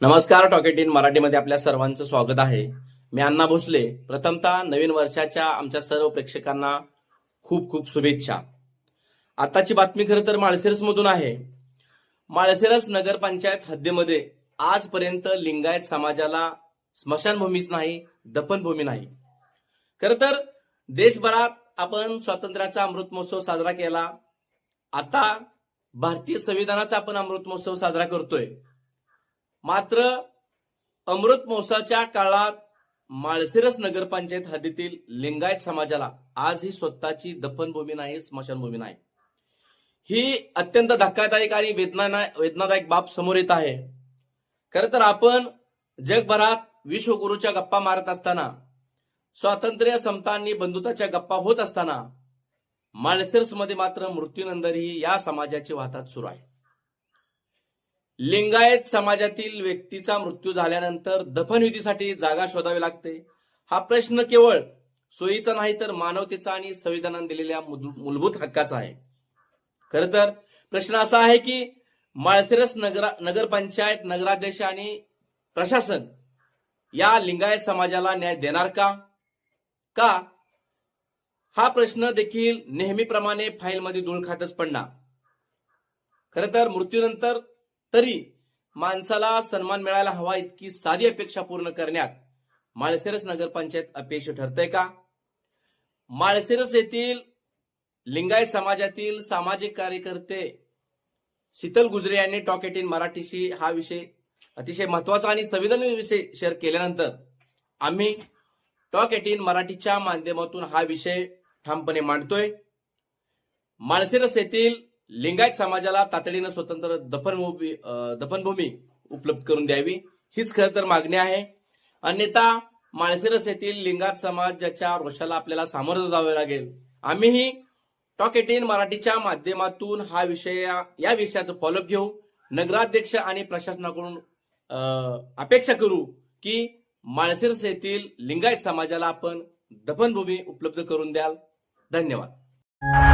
नमस्कार टॉकेट इन मराठीमध्ये आपल्या सर्वांचं स्वागत आहे. मी अण्णा भोसले. प्रथमतः नवीन वर्षाच्या आमच्या सर्व प्रेक्षकांना खूप खूप शुभेच्छा. आताची बातमी खरं तर माळशिरस मधून आहे. माळशिरस नगरपंचायत हद्दीमध्ये आजपर्यंत लिंगायत समाजाला स्मशानभूमीच नाही दफनभूमी नाही. खरं तर देशभरात आपण स्वातंत्र्याचा अमृत महोत्सव साजरा केला. आता भारतीय संविधानाचा आपण अमृत महोत्सव साजरा करतोय. मात्र अमृत महोत्सवाच्या काळात माळशिरस नगरपंचायत हद्दीतील लिंगायत समाजाला आज ही स्वतःची दफनभूमी नाही स्मशानभूमी नाही. ही अत्यंत धक्कादायक आणि वेदना वेदनादायक बाब समोर येत आहे. खरं तर आपण जगभरात विश्वगुरूच्या गप्पा मारत असताना स्वातंत्र्य समता आणि बंधुताच्या गप्पा होत असताना माळशिरसमध्ये मात्र मृत्यूनंतर ही या समाजाची वाहतात सुरू आहे. लिंगायत समाजातील व्यक्तीचा मृत्यू झाल्यानंतर दफनविधीसाठी जागा शोधावी लागते. हा प्रश्न केवळ सोयीचा नाही तर मानवतेचा आणि संविधानाने दिलेल्या मूल- मूलभूत हक्काचा आहे. खर तर प्रश्न असा आहे की माळसिरस नगर नगरपंचायत नगराध्यक्ष आणि प्रशासन या लिंगायत समाजाला न्याय देणार का? का? हा प्रश्न देखील नेहमीप्रमाणे फाईलमध्ये धूळ खातच पडणार. खर तर मृत्यूनंतर तरी माणसाला सन्मान मिळायला हवा इतकी साधी अपेक्षा पूर्ण करण्यात माळशिरस नगरपंचायत अपयशी ठरते का? माळशिरस येथील लिंगायत समाजातील सामाजिक कार्यकर्ते शीतल गुजरे यांनी टॉकेट इन मराठीशी हा विषय अतिशय महत्त्वाचा आणि संवेदनशील विषय शेअर केल्यानंतर आम्ही टॉक एटीन मराठीच्या माध्यमातून हा विषय ठामपणे मांडतोय. माळशिरस येथील लिंगायत समाजाला तातडीनं स्वतंत्र दफनभूमी दफनभूमी उपलब्ध करून द्यावी. हीच खरं तर मागणी आहे. अन्यथा माळशिरस येथील लिंगायत समाजाच्या रोषाला आपल्याला सामोरं जावे लागेल. आम्हीही टॉक एटीन मराठीच्या माध्यमातून हा विषय या विषयाचं फॉलोअप घेऊ. नगराध्यक्ष आणि प्रशासनाकडून अपेक्षा करू की माळशिरस येथील लिंगायत समाजाला आपण दफनभूमी उपलब्ध करून द्याल. धन्यवाद.